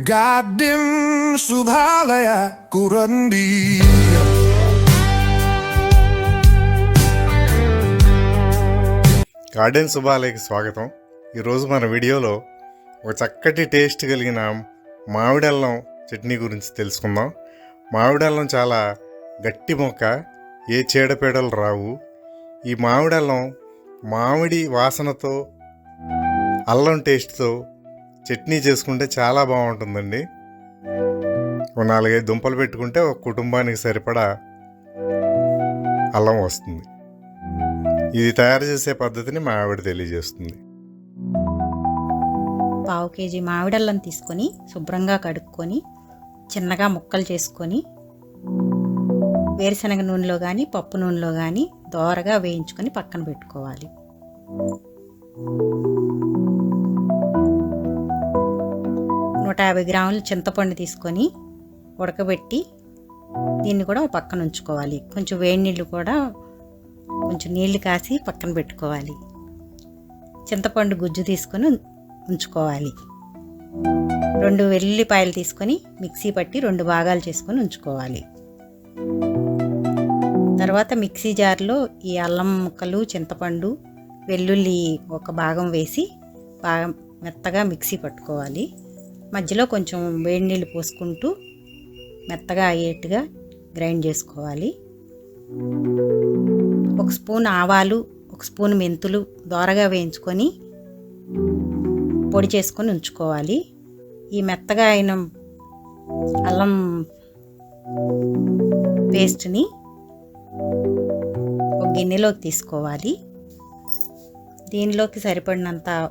గాడ్యం Subhalaya కురండి garden శుభాలయకి స్వాగతం. ఈరోజు మన వీడియోలో ఒక చక్కటి టేస్ట్ కలిగిన మామిడల్లం చట్నీ గురించి తెలుసుకుందాం. మామిడల్లం చాలా గట్టి మొక్క ఏ చీడపీడలు రావు. ఈ మామిడల్లం మామిడి వాసనతో అల్లం టేస్ట్తో చట్నీ చేసుకుంటే చాలా బాగుంటుందండి. ఒక నాలుగైదు దుంపలు పెట్టుకుంటే ఒక కుటుంబానికి సరిపడా అల్లం వస్తుంది. ఇది తయారు చేసే పద్ధతిని మా ఆవిడ తెలియజేస్తుంది. పావు కేజీ మామిడల్లం తీసుకొని శుభ్రంగా కడుక్కొని చిన్నగా ముక్కలు చేసుకొని వేరుశనగ నూనెలో కానీ పప్పు నూనెలో కానీ దోరగా వేయించుకొని పక్కన పెట్టుకోవాలి. నూట యాభై గ్రాములు చింతపండు తీసుకొని ఉడకబెట్టి దీన్ని కూడా పక్కన ఉంచుకోవాలి. కొంచెం వేడి నీళ్ళు కూడా కొంచెం నీళ్ళు కాసి పక్కన పెట్టుకోవాలి. చింతపండు గుజ్జు తీసుకొని ఉంచుకోవాలి. రెండు వెల్లుల్లిపాయలు తీసుకొని మిక్సీ పట్టి రెండు భాగాలు చేసుకొని ఉంచుకోవాలి. తర్వాత మిక్సీ జార్లో ఈ అల్లం ముక్కలు చింతపండు వెల్లుల్లి ఒక భాగం వేసి బాగా మెత్తగా మిక్సీ పట్టుకోవాలి. మధ్యలో కొంచెం వేడి నీళ్ళు పోసుకుంటూ మెత్తగా అయ్యేట్టుగా గ్రైండ్ చేసుకోవాలి. ఒక స్పూన్ ఆవాలు ఒక స్పూన్ మెంతులు దోరగా వేయించుకొని పొడి చేసుకొని ఉంచుకోవాలి. ఈ మెత్తగా అయిన అల్లం పేస్ట్ని ఒక గిన్నెలోకి తీసుకోవాలి. దీనిలోకి సరిపడినంత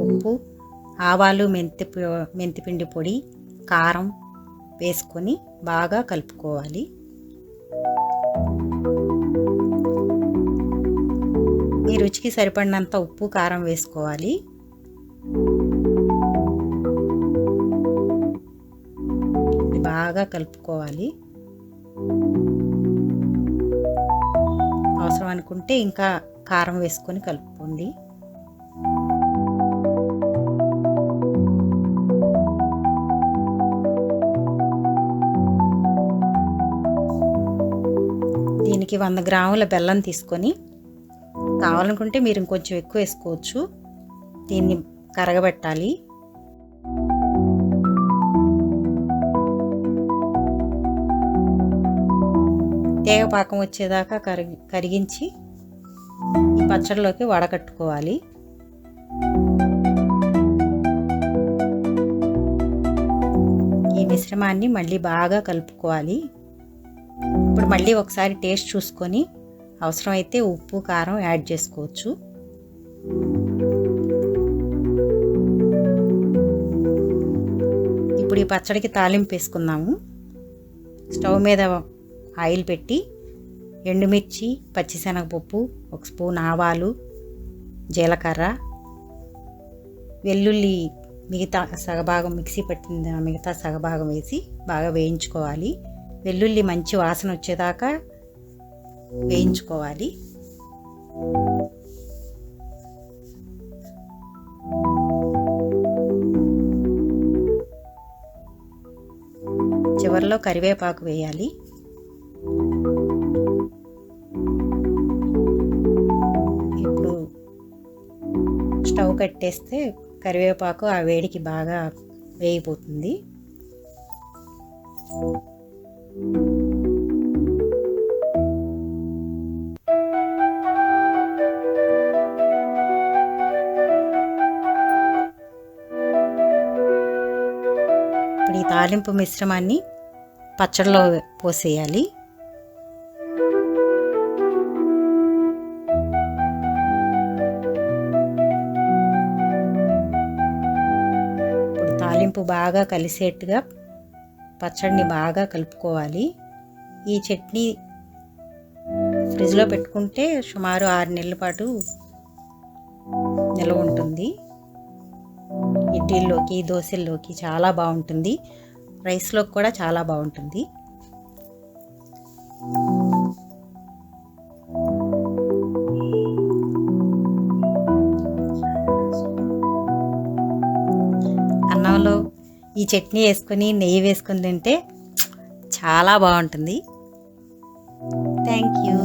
ఉప్పు ఆవాలు మెంతి మెంతిపిండి పొడి కారం వేసుకొని బాగా కలుపుకోవాలి. మీ రుచికి సరిపడినంత ఉప్పు కారం వేసుకోవాలి. బాగా కలుపుకోవాలి. అవసరం అనుకుంటే ఇంకా కారం వేసుకొని కలుపుకోండి. దీనికి వంద గ్రాముల బెల్లం తీసుకొని కావాలనుకుంటే మీరు ఇంకొంచెం ఎక్కువ వేసుకోవచ్చు. దీన్ని కరగబెట్టాలి. తేగ పాకం వచ్చేదాకా కరిగి కరిగించి ఈ పచ్చడిలోకి వడకట్టుకోవాలి. ఈ మిశ్రమాన్ని మళ్ళీ బాగా కలుపుకోవాలి. ఇప్పుడు మళ్ళీ ఒకసారి టేస్ట్ చూసుకొని అవసరమైతే ఉప్పు కారం యాడ్ చేసుకోవచ్చు. ఇప్పుడు ఈ పచ్చడికి తాలింపు వేసుకుందాము. స్టవ్ మీద ఆయిల్ పెట్టి ఎండుమిర్చి పచ్చిశనగపప్పు ఒక స్పూన్ ఆవాలు జీలకర్ర వెల్లుల్లి మిగతా సగభాగం మిక్సీ పట్టిన మిగతా సగభాగం వేసి బాగా వేయించుకోవాలి. వెల్లుల్లి మంచి వాసన వచ్చేదాకా వేయించుకోవాలి. చివరిలో కరివేపాకు వేయాలి. ఇప్పుడు స్టవ్ కట్టేస్తే కరివేపాకు ఆ వేడికి బాగా వేగిపోతుంది. ఇప్పుడు ఈ తాలింపు మిశ్రమాన్ని పచ్చడిలో పోసేయాలి. ఇప్పుడు తాలింపు బాగా కలిసేట్టుగా పచ్చడిని బాగా కలుపుకోవాలి. ఈ చట్నీ ఫ్రిడ్జ్లో పెట్టుకుంటే సుమారు ఆరు నెలల పాటు నిల్వ ఉంటుంది. ఇడ్లీల్లోకి దోశల్లోకి చాలా బాగుంటుంది. రైస్లోకి కూడా చాలా బాగుంటుంది. అన్నంలో ఈ చట్నీ వేసుకొని నెయ్యి వేసుకొని తింటే చాలా బాగుంటుంది. Thank you.